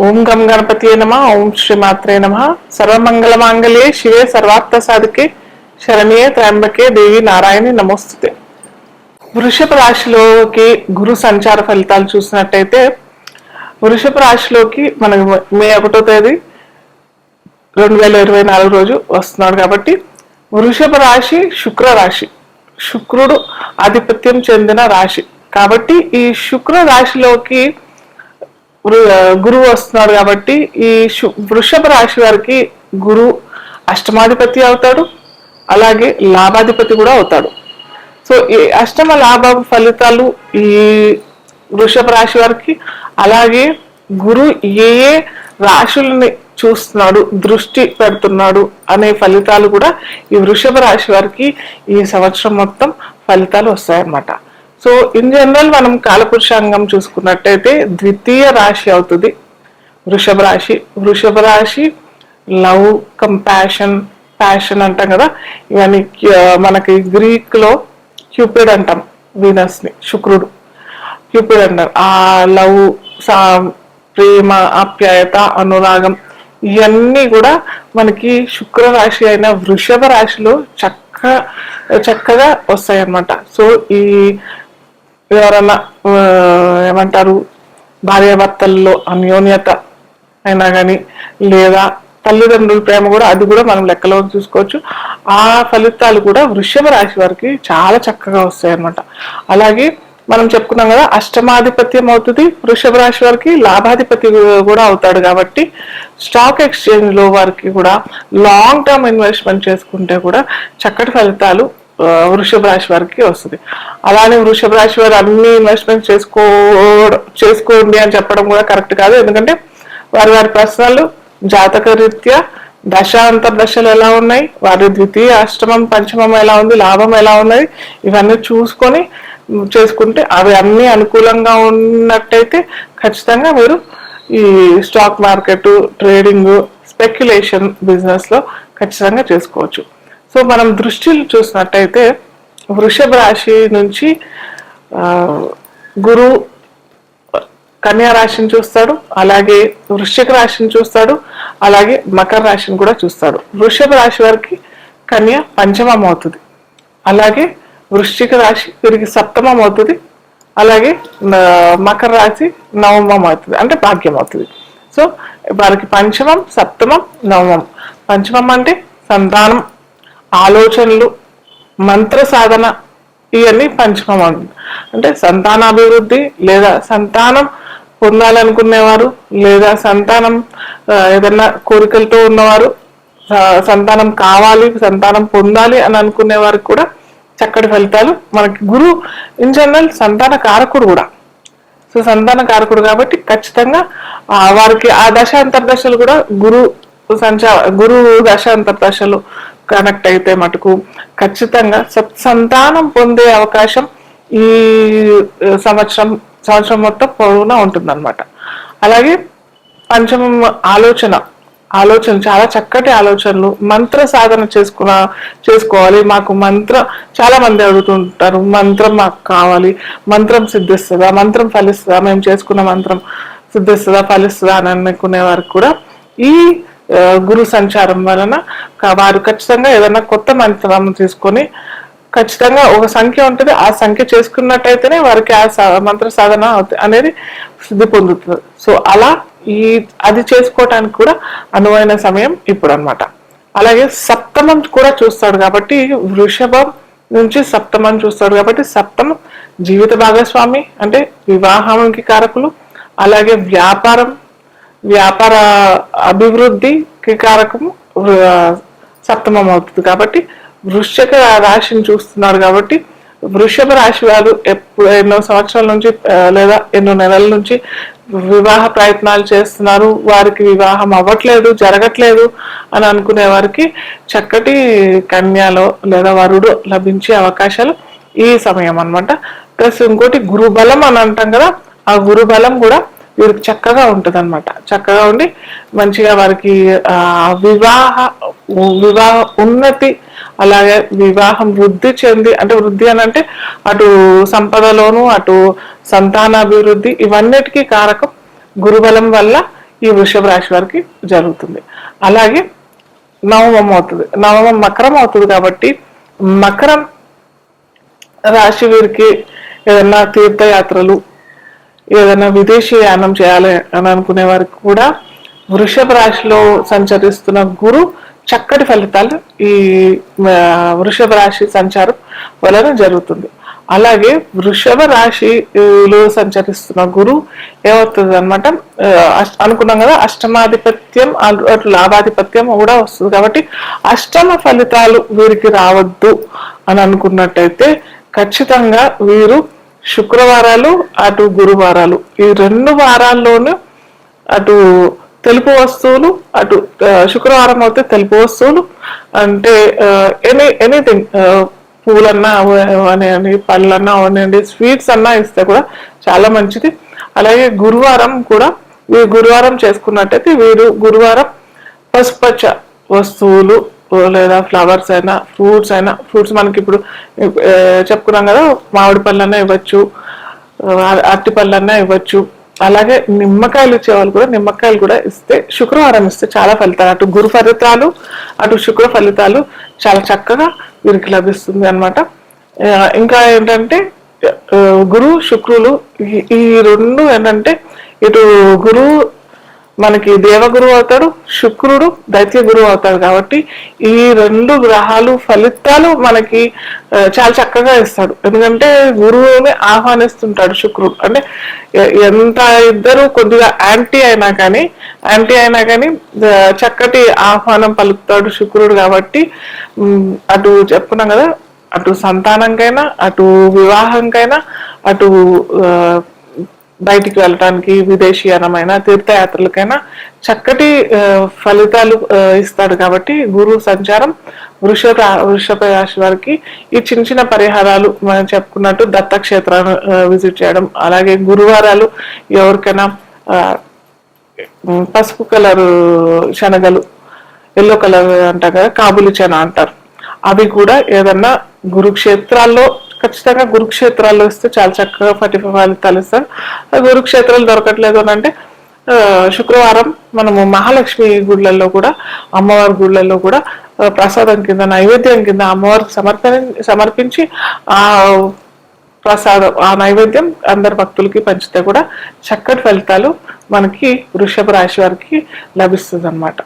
ఓం గం గణపతి నమ ఓం శ్రీమాత్రే నమ. సర్వమంగళ మాంగళ్యే శివే సర్వార్థ సాధికే శరణ్యే త్రయంబకే దేవి నారాయణి నమోస్తుతే. వృషభ రాశిలోకి గురు సంచార ఫలితాలు చూసినట్టయితే వృషభ రాశిలోకి మనకు మే ఒకటో తేదీ రెండు వేల ఇరవై నాలుగు రోజు వస్తున్నాడు కాబట్టి వృషభ రాశి శుక్ర రాశి. శుక్రుడు ఆధిపత్యం చెందిన రాశి. కాబట్టి ఈ శుక్ర రాశిలోకి గురువు వస్తున్నాడు కాబట్టి ఈ శు- వృషభ రాశి వారికి గురు అష్టమాధిపతి అవుతాడు అలాగే లాభాధిపతి కూడా అవుతాడు. సో ఈ అష్టమ లాభ ఫలితాలు ఈ వృషభ రాశి వారికి అలాగే గురు ఏ ఏ రాశుల్ని చూస్తున్నాడు దృష్టి పెడుతున్నాడు అనే ఫలితాలు కూడా ఈ వృషభ రాశి వారికి ఈ సంవత్సరం మొత్తం ఫలితాలు వస్తాయన్నమాట. సో ఇన్ జనరల్ మనం కాలపురుషాంగం చూసుకున్నట్టయితే ద్వితీయ రాశి అవుతుంది. వృషభ రాశి. వృషభ రాశి లవ్ కంపాషన్ ప్యాషన్ అంటాం కదా. ఇవన్నీ మనకి గ్రీక్లో క్యూపిడ్ అంటాం వీనస్ని శుక్రుడు. క్యూపిడ్ అంటారు ఆ లవ్ సా ప్రేమ ఆప్యాయత అనురాగం ఇవన్నీ కూడా మనకి శుక్ర రాశి అయిన వృషభ రాశిలో చక్క చక్కగా వస్తాయి అన్నమాట సో ఈ ఎవరన్నా ఏమంటారు భార్యాభర్తల్లో అన్యోన్యత అయినా కానీ లేదా తల్లిదండ్రుల ప్రేమ కూడా అది కూడా మనం లెక్కలోకి చూసుకోవచ్చు. ఆ ఫలితాలు కూడా వృషభ రాశి వారికి చాలా చక్కగా వస్తాయి అలాగే మనం చెప్పుకున్నాం కదా అష్టమాధిపత్యం అవుతుంది వృషభ రాశి వారికి లాభాధిపతి కూడా అవుతాడు కాబట్టి స్టాక్ ఎక్స్చేంజ్లో వారికి కూడా లాంగ్ టర్మ్ ఇన్వెస్ట్మెంట్ చేసుకుంటే కూడా చక్కటి ఫలితాలు వృషభ రాశి వారికి వస్తుంది. అలానే వృషభ రాశి వారు అన్ని ఇన్వెస్ట్మెంట్ చేసుకో చేసుకోండి అని చెప్పడం కూడా కరెక్ట్ కాదు. ఎందుకంటే వారి వారి ప్రశ్నలు జాతక రీత్యా దశ అంతర్దశలు ఎలా ఉన్నాయి? వారి ద్వితీయ అష్టమం పంచమం ఎలా ఉంది? లాభం ఎలా ఉన్నది? ఇవన్నీ చూసుకొని చేసుకుంటే అవి అన్ని అనుకూలంగా ఉన్నట్టయితే ఖచ్చితంగా మీరు ఈ స్టాక్ మార్కెట్ ట్రేడింగ్ స్పెక్యులేషన్ బిజినెస్లో ఖచ్చితంగా చేసుకోవచ్చు. సో మనం దృష్టిలు చూసినట్టయితే వృషభ రాశి నుంచి గురు కన్యా రాశిని చూస్తాడు అలాగే వృశ్చిక రాశిని చూస్తాడు అలాగే మకర రాశిని కూడా చూస్తాడు. వృషభ రాశి వారికి కన్య పంచమం అవుతుంది అలాగే వృశ్చిక రాశి వీరికి సప్తమం అవుతుంది అలాగే మకర రాశి నవమం అవుతుంది అంటే భాగ్యం అవుతుంది సో వారికి పంచమం సప్తమం నవమం. పంచమం అంటే సంతానం ఆలోచనలు మంత్ర సాధన ఇవన్నీ పంచమం అంటే సంతానాభివృద్ధి లేదా సంతానం పొందాలనుకునేవారు లేదా సంతానం ఏదన్నా కోరికలతో ఉన్నవారు సంతానం కావాలి సంతానం పొందాలి అని అనుకునే వారికి కూడా చక్కటి ఫలితాలు మనకి గురు ఇన్ జనరల్ సంతాన కారకుడు కూడా. సో సంతాన కారకుడు కాబట్టి ఖచ్చితంగా వారికి ఆ దశ అంతర్దశలు కూడా గురు సంచా గురు దశ అంతర్దశలు కనెక్ట్ అయితే మటుకు ఖచ్చితంగా సత్ సంతానం పొందే అవకాశం ఈ సంవత్సరం సంవత్సరం మొత్తం పొడవునా ఉంటుందన్నమాట. అలాగే పంచమం ఆలోచన ఆలోచన చాలా చక్కటి ఆలోచనలు మంత్ర సాధన చేసుకున్న చేసుకోవాలి. మాకు మంత్ర చాలా మంది అడుగుతుంటారు మంత్రం మాకు కావాలి మంత్రం సిద్ధిస్తుందా మంత్రం ఫలిస్తుందా మేము చేసుకున్న మంత్రం సిద్ధిస్తుందా ఫలిస్తుందా అని అనుకునే వారికి కూడా ఈ గురు సంచారం వలన వారు ఖచ్చితంగా ఏదైనా కొత్త మంత్రం తీసుకొని ఖచ్చితంగా ఒక సంఖ్య ఉంటుంది. ఆ సంఖ్య చేసుకున్నట్టయితేనే వారికి ఆ సా- మంత్ర సాధన అనేది సిద్ధి పొందుతుంది. సో అలా ఈ అది చేసుకోవటానికి కూడా అనువైన సమయం ఇప్పుడు అన్నమాట అలాగే సప్తమం కూడా చూస్తాడు కాబట్టి వృషభం నుంచి సప్తమం చూస్తాడు కాబట్టి సప్తమం జీవిత భాగస్వామి అంటే వివాహానికి కారకులు. అలాగే వ్యాపారం వ్యాపార అభివృద్ధికి కారకము సప్తమం అవుతుంది కాబట్టి వృశ్చిక రాశిని చూస్తున్నారు కాబట్టి వృషభ రాశి వారు ఎప్పుడు ఎన్నో సంవత్సరాల నుంచి లేదా ఎన్నో నెలల నుంచి వివాహ ప్రయత్నాలు చేస్తున్నారు. వారికి వివాహం అవ్వట్లేదు జరగట్లేదు అని అనుకునే వారికి చక్కటి కన్యలో లేదా వరుడు లభించే అవకాశాలు ఈ సమయం అనమాట ప్లస్ ఇంకోటి గురుబలం అని అంటాం కదా ఆ గురుబలం కూడా వీరికి చక్కగా ఉంటుంది అనమాట చక్కగా ఉండి మంచిగా వారికి వివాహ వివాహ ఉన్నతి అలాగే వివాహం వృద్ధి చెంది అంటే వృద్ధి అని అంటే అటు సంపదలోను అటు సంతానాభివృద్ధి ఇవన్నిటికీ కారకం గురుబలం వల్ల ఈ వృషభ రాశి వారికి జరుగుతుంది. అలాగే నవమం అవుతుంది. నవమం మకరం అవుతుంది కాబట్టి మకరం రాశి వీరికి ఏదైనా తీర్థయాత్రలు ఏదైనా విదేశీ యానం చేయాలి అని అనుకునే వారికి కూడా వృషభ రాశిలో సంచరిస్తున్న గురు చక్కటి ఫలితాలు ఈ వృషభ రాశి సంచారం వలన జరుగుతుంది. అలాగే వృషభ రాశిలో సంచరిస్తున్న గురు ఏమవుతుంది అనమాట అనుకున్నాం కదా అష్టమాధిపత్యం అటు లాభాధిపత్యం కూడా వస్తుంది కాబట్టి అష్టమ ఫలితాలు వీరికి రావద్దు అని అనుకున్నట్టయితే ఖచ్చితంగా వీరు శుక్రవారాలు అటు గురువారాలు. ఈ రెండు వారాల్లోనూ అటు తెలుపు వస్తువులు అటు శుక్రవారం అయితే తెలుపు వస్తువులు. అంటే ఎనీ ఎనీథింగ్ పూలన్నా అవనివ్వండి పళ్ళన్నా అవనివ్వండి స్వీట్స్ అన్నా ఇస్తే కూడా చాలా మంచిది. అలాగే గురువారం కూడా గురువారం చేసుకున్నట్టయితే వీరు గురువారం పసుపచ్చ వస్తువులు లేదా ఫ్లవర్స్ అయినా ఫ్రూట్స్ అయినా ఫ్రూట్స్ మనకి ఇప్పుడు చెప్పుకున్నాం కదా మామిడి పళ్ళన్నా ఇవ్వచ్చు ఆ, అరటి పళ్ళన్నా ఇవ్వచ్చు. అలాగే నిమ్మకాయలు ఇచ్చేవాళ్ళు కూడా నిమ్మకాయలు కూడా ఇస్తే శుక్రవారం ఇస్తే చాలా ఫలితాలు. అటు గురు ఫలితాలు అటు శుక్ర ఫలితాలు చాలా చక్కగా వీరికి లభిస్తుంది అనమాట ఇంకా ఏంటంటే గురు శుక్రులు ఈ- ఈ రెండు ఏంటంటే ఇటు గురువు మనకి దేవగురువు అవుతాడు శుక్రుడు దైత్య గురువు అవుతాడు కాబట్టి ఈ రెండు గ్రహాలు ఫలితాలు మనకి చాలా చక్కగా ఇస్తాడు. ఎందుకంటే గురువుని ఆహ్వానిస్తుంటాడు శుక్రుడు. అంటే ఎంత ఇద్దరు కొద్దిగా యాంటీ అయినా కానీ యాంటీ అయినా కానీ చక్కటి ఆహ్వానం పలుకుతాడు శుక్రుడు కాబట్టి అటు చెప్పుకున్నాం కదా అటు సంతానంకైనా అటు వివాహంకైనా అటు బయటికి వెళ్ళటానికి విదేశీయనమైన తీర్థయాత్రలకైనా చక్కటి ఫలితాలు ఇస్తాడు కాబట్టి గురువు సంచారం వృషభ వృషభ రాశి వారికి ఈ చిన్న చిన్న పరిహారాలు మనం చెప్పుకున్నట్టు దత్తక్షేత్రాన్ని విజిట్ చేయడం అలాగే గురువారాలు ఎవరికైనా పసుపు కలర్ శనగలు ఎల్లో కలర్ అంటారు కదా కాబులి చెన అంటారు. అవి కూడా ఏదన్నా గురుక్షేత్రాల్లో ఖచ్చితంగా గురుక్షేత్రాల్లో ఇస్తే చాలా చక్కగా ఫటి ఫలితాలు ఇస్తారు. గురుక్షేత్రాలు దొరకట్లేదు అని అంటే శుక్రవారం మనము మహాలక్ష్మి గుళ్ళల్లో కూడా అమ్మవారి గుళ్ళల్లో కూడా ప్రసాదం కింద నైవేద్యం కింద అమ్మవారికి సమర్పణ సమర్పించి ఆ ప్రసాదం ఆ నైవేద్యం అందరి భక్తులకి పంచితే కూడా చక్కటి ఫలితాలు మనకి వృషభ రాశి వారికి లభిస్తుంది అనమాట